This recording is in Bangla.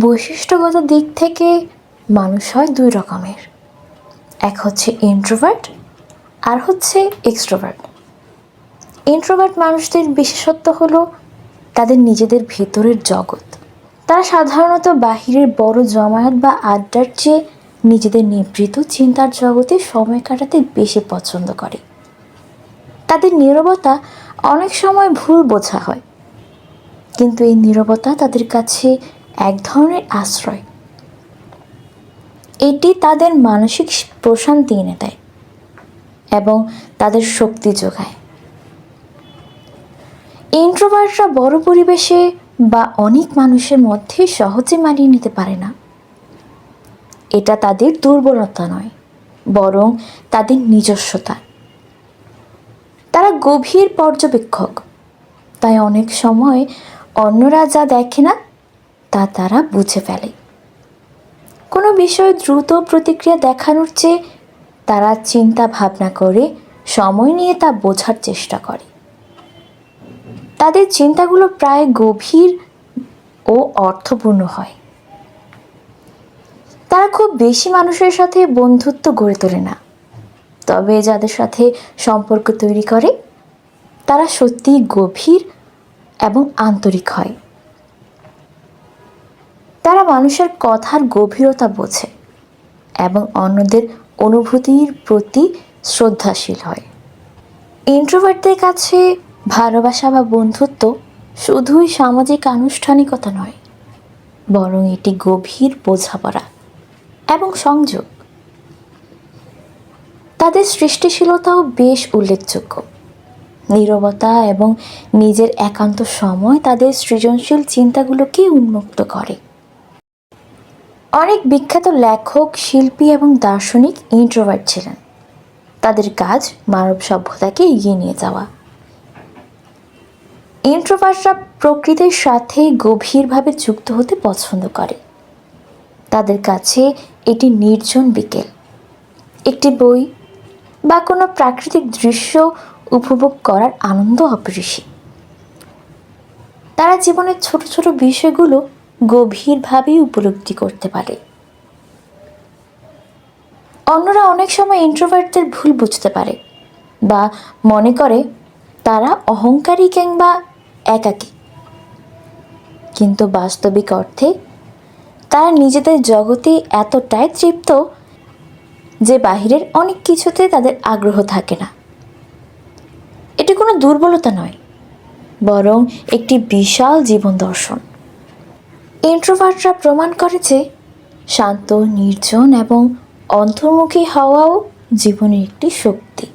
বৈশিষ্ট্যগত দিক থেকে মানুষ হয় দুই রকমের। এক হচ্ছে ইন্ট্রোভার্ট আর হচ্ছে এক্সট্রোভার্ট ইন্ট্রোভার্ট মানুষদের বিশেষত্ব হলো তাদের নিজেদের ভেতরের জগৎ। তারা সাধারণত বাহিরের বড় জমায়েত বা আড্ডার চেয়ে নিজেদের নিবৃত চিন্তার জগতে সময় কাটাতে বেশি পছন্দ করে। তাদের নীরবতা অনেক সময় ভুল বোঝা হয়। কিন্তু এই নীরবতা তাদের কাছে এক ধরনের আশ্রয়। এটি তাদের মানসিক প্রশান্তি এনে দেয় এবং তাদের শক্তি যোগায়। ইন্ট্রোভার্টরা বড় পরিবেশে বা অনেক মানুষের মধ্যে সহজে মানিয়ে নিতে পারে না। এটা তাদের দুর্বলতা নয়, বরং তাদের নিজস্বতা। তারা গভীর পর্যবেক্ষক, তাই অনেক সময় অন্যরা যা দেখে না তা তারা বুঝে ফেলে। কোনো বিষয়ে দ্রুত প্রতিক্রিয়া দেখানোর চেয়ে তারা চিন্তা ভাবনা করে, সময় নিয়ে তা বোঝার চেষ্টা করে। তাদের চিন্তাগুলো প্রায় গভীর ও অর্থপূর্ণ হয়। তারা খুব বেশি মানুষের সাথে বন্ধুত্ব গড়ে তোলে না। তবে যাদের সাথে সম্পর্ক তৈরি করে, তারা সত্যিই গভীর এবং আন্তরিক হয়। মানুষের কথার গভীরতা বোঝে এবং অন্যদের অনুভূতির প্রতি শ্রদ্ধাশীল হয়। ইন্ট্রোভার্টদের কাছে ভালোবাসা বা বন্ধুত্ব শুধুই সামাজিক আনুষ্ঠানিকতা নয়, বরং এটি গভীর বোঝাপড়া এবং সংযোগ। তাদের সৃষ্টিশীলতাও বেশ উল্লেখযোগ্য। নীরবতা এবং নিজের একান্ত সময় তাদের সৃজনশীল চিন্তাগুলোকে উন্মুক্ত করে। অনেক বিখ্যাত লেখক, শিল্পী এবং দার্শনিক ইন্ট্রোভার্ট ছিলেন। তাদের কাজ মানব সভ্যতাকে এগিয়ে নিয়ে যাওয়া। ইন্ট্রোভার্টরা প্রকৃতির সাথে গভীরভাবে যুক্ত হতে পছন্দ করে। তাদের কাছে এটি নির্জন বিকেল। একটি বই বা কোনো প্রাকৃতিক দৃশ্য উপভোগ করার আনন্দ অপরিসীম। তারা জীবনের ছোট ছোট বিষয়গুলো গভীরভাবে উপলব্ধি করতে পারে। অন্যরা অনেক সময় ইন্ট্রোভার্টদের ভুল বুঝতে পারে বা মনে করে তারা অহংকারী কিংবা একাকী। কিন্তু বাস্তবিক অর্থে তারা নিজেদের জগতে এতটাই তৃপ্ত যে বাহিরের অনেক কিছুতে তাদের আগ্রহ থাকে না। এটি কোনো দুর্বলতা নয়, বরং একটি বিশাল জীবন দর্শন। ইন্ট্রোভার্টরা প্রমাণ করে যে শান্ত নির্জন এবং অন্তর্মুখী হওয়াও জীবনের একটি শক্তি।